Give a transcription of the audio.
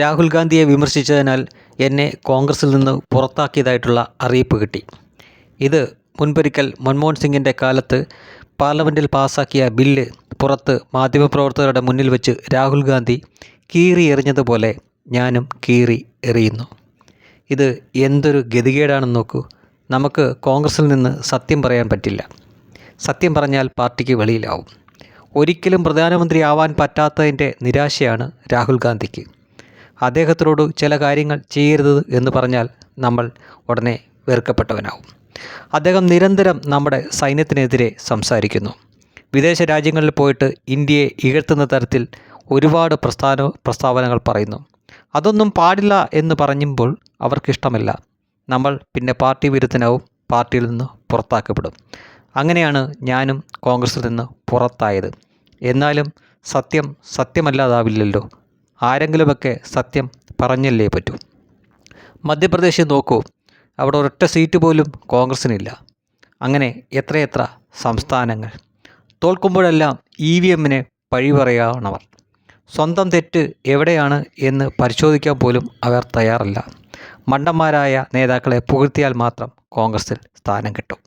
രാഹുൽ ഗാന്ധിയെ വിമർശിച്ചതിനാൽ എന്നെ കോൺഗ്രസിൽ നിന്ന് പുറത്താക്കിയതായിട്ടുള്ള അറിയിപ്പ് കിട്ടി. ഇത് മുൻപൊരിക്കൽ മൻമോഹൻ സിംഗിന്റെ കാലത്ത് പാർലമെന്റിൽ പാസാക്കിയ ബില്ല് പുറത്ത് മാധ്യമപ്രവർത്തകരുടെ മുന്നിൽ വെച്ച് രാഹുൽ ഗാന്ധി കീറി എറിഞ്ഞതുപോലെ ഞാനും കീറി എറിയുന്നു. ഇത് എന്തൊരു ഗതികേടാണെന്ന് നോക്കൂ. നമുക്ക് കോൺഗ്രസിൽ നിന്ന് സത്യം പറയാൻ പറ്റില്ല. സത്യം പറഞ്ഞാൽ പാർട്ടിക്ക് വെളിയിലാവും. ഒരിക്കലും പ്രധാനമന്ത്രി ആവാൻ പറ്റാത്തതിന്റെ നിരാശയാണ് രാഹുൽ ഗാന്ധിക്ക്. അദ്ദേഹത്തിനോട് ചില കാര്യങ്ങൾ ചെയ്യരുത് എന്ന് പറഞ്ഞാൽ നമ്മൾ ഉടനെ വെറുക്കപ്പെട്ടവനാവും. അദ്ദേഹം നിരന്തരം നമ്മുടെ സൈന്യത്തിനെതിരെ സംസാരിക്കുന്നു. വിദേശ രാജ്യങ്ങളിൽ പോയിട്ട് ഇന്ത്യയെ ഇകഴ്ത്തുന്ന തരത്തിൽ ഒരുപാട് പ്രസ്ഥാന പ്രസ്താവനകൾ പറയുന്നു. അതൊന്നും പാടില്ല എന്ന് പറയുമ്പോൾ അവർക്കിഷ്ടമല്ല. നമ്മൾ പിന്നെ പാർട്ടി വിരുദ്ധനാവും പാർട്ടിയിൽ നിന്ന് പുറത്താക്കപ്പെടും. അങ്ങനെയാണ് ഞാനും കോൺഗ്രസിൽ നിന്ന് പുറത്തായത്. എന്നാലും സത്യം സത്യമല്ലാതാവില്ലല്ലോ. ആരെങ്കിലുമൊക്കെ സത്യം പറഞ്ഞല്ലേ പറ്റൂ? മധ്യപ്രദേശിൽ നോക്കൂ. അവിടെ ഒരൊറ്റ സീറ്റ് പോലും കോൺഗ്രസ്സിനില്ല. അങ്ങനെ എത്രയെത്ര സംസ്ഥാനങ്ങൾ? തോൽക്കുമ്പോഴെല്ലാം ഇ വി എമ്മിനെ പഴി പറയാണവർ സ്വന്തം തെറ്റ് എവിടെയാണ് എന്ന് പരിശോധിക്കാൻ പോലും അവർ തയ്യാറല്ല. മണ്ടന്മാരായ നേതാക്കളെ പുകഴ്ത്തിയാൽ മാത്രം കോൺഗ്രസിൽ സ്ഥാനം കിട്ടും.